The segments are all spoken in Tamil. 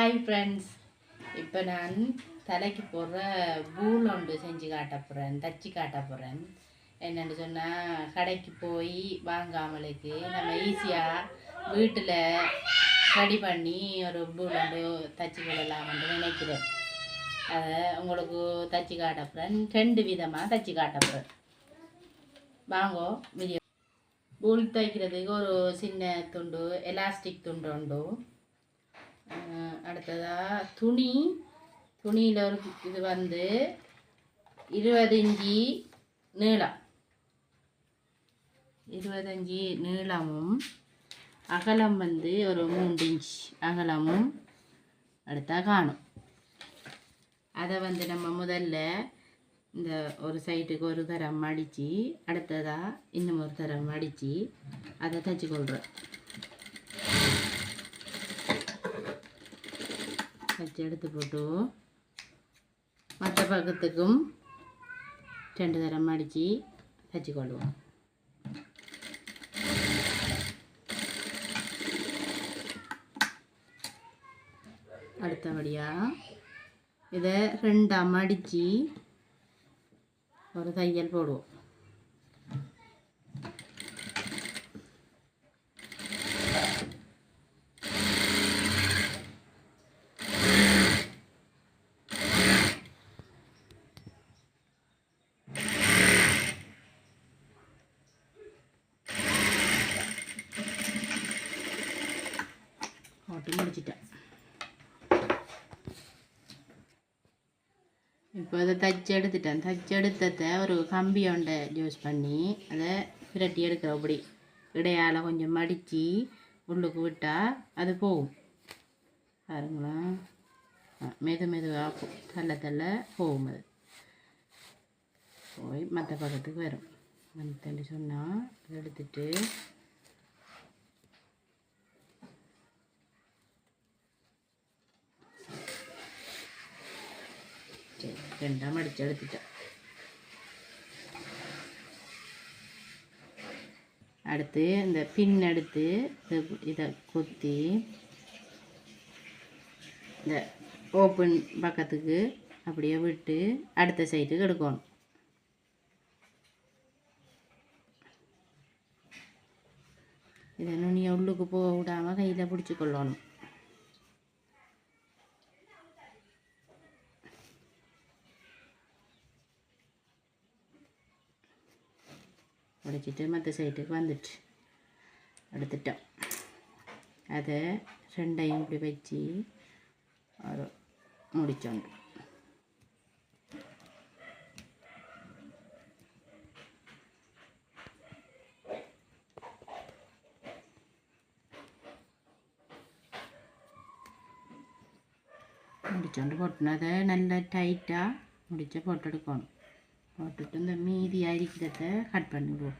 ஹாய் ஃப்ரெண்ட்ஸ் இப்போ நான் தலைக்கு போடுற பூல் ஒன்று செஞ்சு காட்ட போகிறேன் தச்சு காட்ட போகிறேன் என்னென்னு சொன்னால் கடைக்கு போய் வாங்காமலுக்கு நம்ம ஈஸியாக வீட்டில் ரெடி பண்ணி ஒரு பூல் ஒன்று தச்சு கொள்ளலாம்னு நினைக்கிறேன். அதை உங்களுக்கு தச்சு காட்ட போகிறேன் ரெண்டு விதமாக தச்சு காட்ட போகிறேன் வாங்கோ வீடியோ பூல் தைக்கிறதுக்கு ஒரு சின்ன துண்டு எலாஸ்டிக் துண்டு உண்டு. அடுத்ததாக துணி. துணியில் ஒரு இது வந்து இருபது இஞ்சி நீளம். இருபதஞ்சி நீளமும் அகலம் வந்து ஒரு மூன்று இன்ச் அகலமும் அடுத்தா காணும். அதை வந்து நம்ம முதல்ல இந்த ஒரு சைட்டுக்கு ஒரு தரம் மடித்து அடுத்ததாக இன்னும் ஒரு தரம் மடித்து அதை தச்சுக்கொள்கிறேன் வச்சு எடுத்து போட்டு மற்ற பக்கத்துக்கும் ரெண்டு தரம் அடித்து தச்சுக்கொள்வோம் அடுத்தபடியாக இதை ரெண்டாக மடித்து ஒரு தையல் போடுவோம். போட்டு இப்போ அதை தச்சு எடுத்துட்டேன். தச்சு எடுத்ததை ஒரு கம்பி ஒன்றை யூஸ் பண்ணி அதை பிரட்டி எடுக்கிற அப்படி. இடையால் கொஞ்சம் மடித்து உள்ளுக்கு விட்டால் அது போகும். பாருங்களா மெது மெதுவாக போ தள்ள தள்ள போகும் அது. போய் மற்ற பக்கத்துக்கு வரும். வந்துட்டு சொன்னால் எடுத்துட்டு சரி ரெண்டாம் அடித்து எடுத்துட்டேன். அடுத்து இந்த பின் எடுத்து இதை குத்தி இந்த ஓப்பன் பக்கத்துக்கு அப்படியே விட்டு அடுத்த சைட்டுக்கு எடுக்கணும். இதை நுனியை உள்ளுக்கு போக விடாமல் கையில் பிடிச்சி கொள்ளணும் உடைச்சிட்டு மற்ற சைட்டுக்கு வந்துட்டு எடுத்துட்டோம். அதை ரெண்டையும் இப்படி வச்சு ஒரு முடிச்சோண்டு முடிச்சோண்டு போட்டுனதை நல்லா டைட்டாக முடிச்ச போட்டெடுக்கணும். போட்டுட்டு இந்த மீதி அரிக்கிறத கட் பண்ணிடுவோம்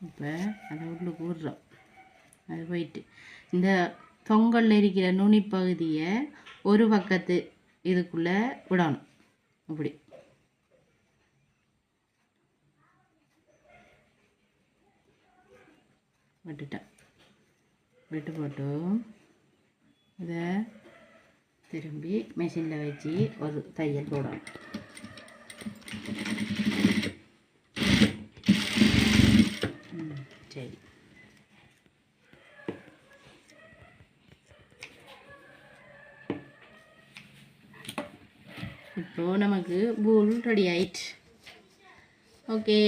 இப்போ அதை உள்ளுக்கு விடுறோம் அது போயிட்டு இந்த தொங்கல்ல இருக்கிற நுனி பகுதியை ஒரு பக்கத்து இதுக்குள்ளே விடணும். அப்படி. விட்டுட்டேன் விட்டு போட்டு இதை திரும்பி மிஷினில் வச்சு ஒரு தையல் போடணும். ம், சரி. இப்போ நமக்கு பூல் ரெடி ஆயிட்டு. ஓகே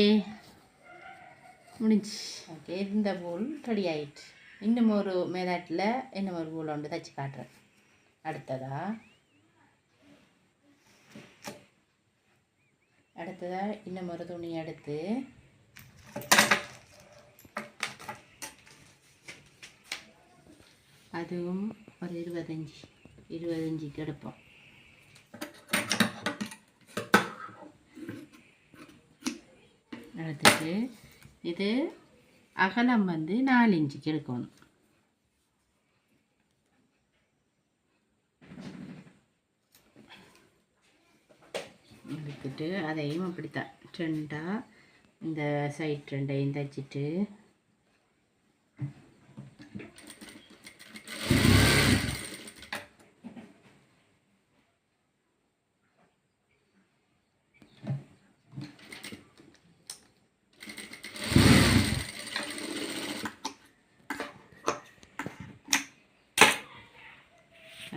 முடிஞ்சு ஓகே இந்த பூல் ரெடி ஆயிட்டு. இன்னும் ஒரு மேதாட்டில் இன்னும் ஒரு பூல் ஒன்று தச்சு காட்டுறேன். அடுத்ததா? அடுத்ததா? இன்னும் ஒரு துணி எடுத்து. அதுவும் ஒரு இருபத்தஞ்சி இருபத்தஞ்சிக்கு எடுப்போம். எடுத்துட்டு இது அகலம் வந்து நாலு இன்ச்சுக்கு எடுக்கணும். எடுத்துட்டு அதையும் அப்படித்தான். ரெண்டாக இந்த சைட் ரெண்டையும் தைச்சிட்டு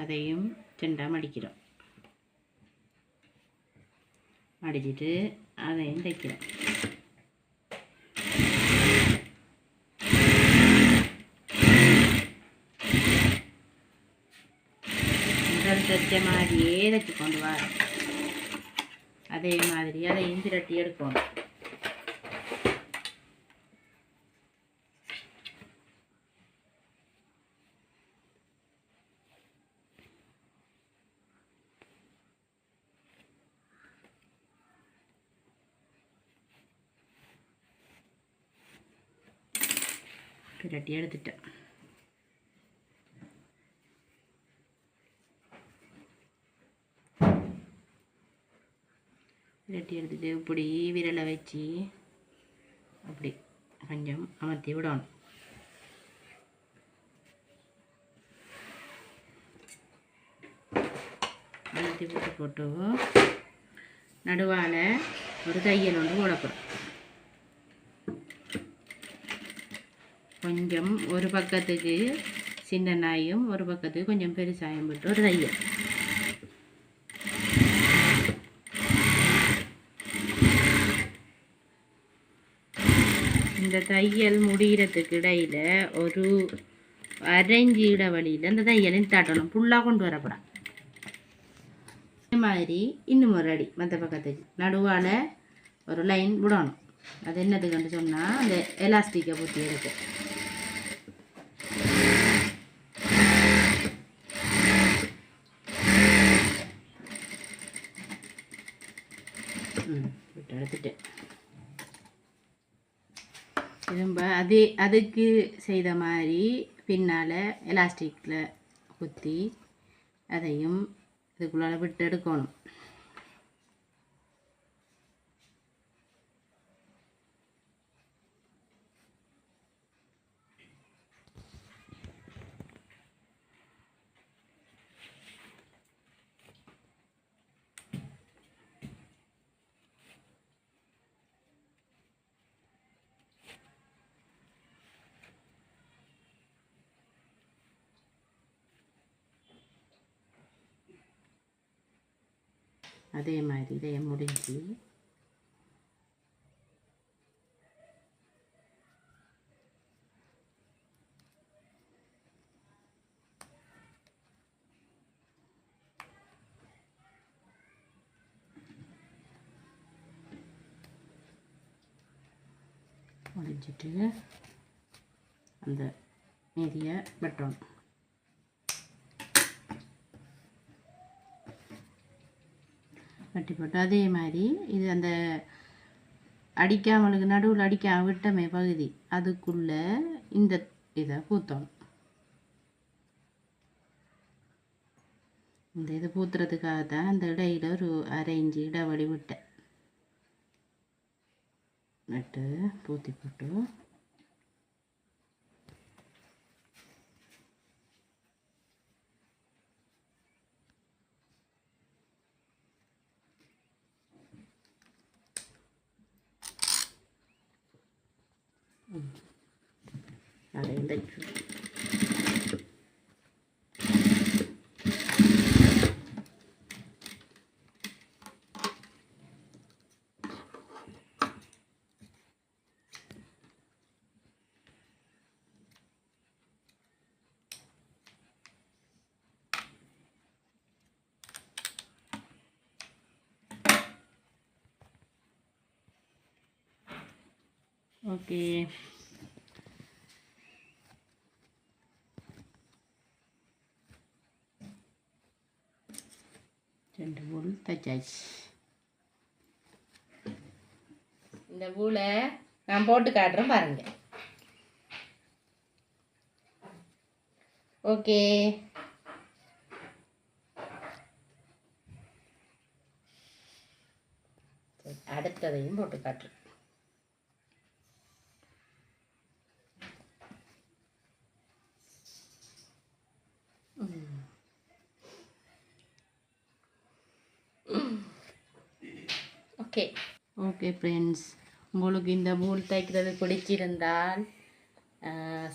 அதையும் ரெண்டாக மடிக்கிறோம். மடிச்சிட்டு அதையும் தைக்கிறேன் முதல் தைச்ச மாதிரியே தைச்சு கொண்டு வர அதே மாதிரி அதையும் திரட்டி எடுக்கணும். விரட்டி எடுத்துட்டேன். விரட்டி எடுத்துட்டு இப்படி விரலை வச்சு அப்படி கொஞ்சம் அமர்த்தி விடணும். அமர்த்தி போட்டு போட்டு நடுவால் ஒரு தையல் ஒன்று போடப்படும் கொஞ்சம் ஒரு பக்கத்துக்கு சின்ன நாயும் ஒரு பக்கத்துக்கு கொஞ்சம் பெருசாயும் போட்டு ஒரு தையல். இந்த தையல் முடிகிறதுக்கு இடையில் ஒரு அரைஞ்சு இடைவெளியில் இந்த தையலையும் தட்டணும். ஃபுல்லாக கொண்டு வரப்படாது இதே மாதிரி இன்னும் ஒரு அடி மற்ற பக்கத்துக்கு நடுவால் ஒரு லைன் விடணும். அது என்னதுக்குன்னு சொன்னால் அந்த எலாஸ்டிக்கை பூத்தி எடுக்கும். விட்டு எடுத்துட்டேன். திரும்ப அது அதுக்கு செய்த மாதிரி பின்னால் எலாஸ்டிக்கில் குத்தி அதையும் இதுக்குள்ளால் விட்டு எடுக்கணும் அதே மாதிரி இதையும் முடிஞ்சு. முடிஞ்சிட்டு அந்த மீதியை வெட்டணும் கட்டி போட்டு அதே மாதிரி இது அந்த அடிக்காமலுக்கு நடுவில் அடிக்காம விட்டமே பகுதி. அதுக்குள்ளே இந்த இதை பூத்தணும். இந்த இது பூத்துறதுக்காக தான் அந்த இடையில் ஒரு அரை இன்ச்சு இடைவெளி விட்டேன் நட்டு பூத்தி போட்டு அதையும் ஓகே. ரெண்டு பூல் தைச்சாச்சு. இந்த பூலை நான் போட்டு காட்டுறேன் பாருங்க. ஓகே. அடுத்ததையும் போட்டு காட்டுறேன். ஓகே. ஓகே ஃப்ரெண்ட்ஸ் உங்களுக்கு இந்த பூல் தைக்கிறது பிடிச்சிருந்தால்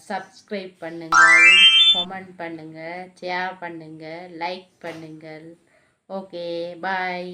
சப்ஸ்கிரைப் பண்ணுங்கள் கமெண்ட் பண்ணுங்கள் ஷேர் பண்ணுங்கள் லைக் பண்ணுங்கள். Okay bye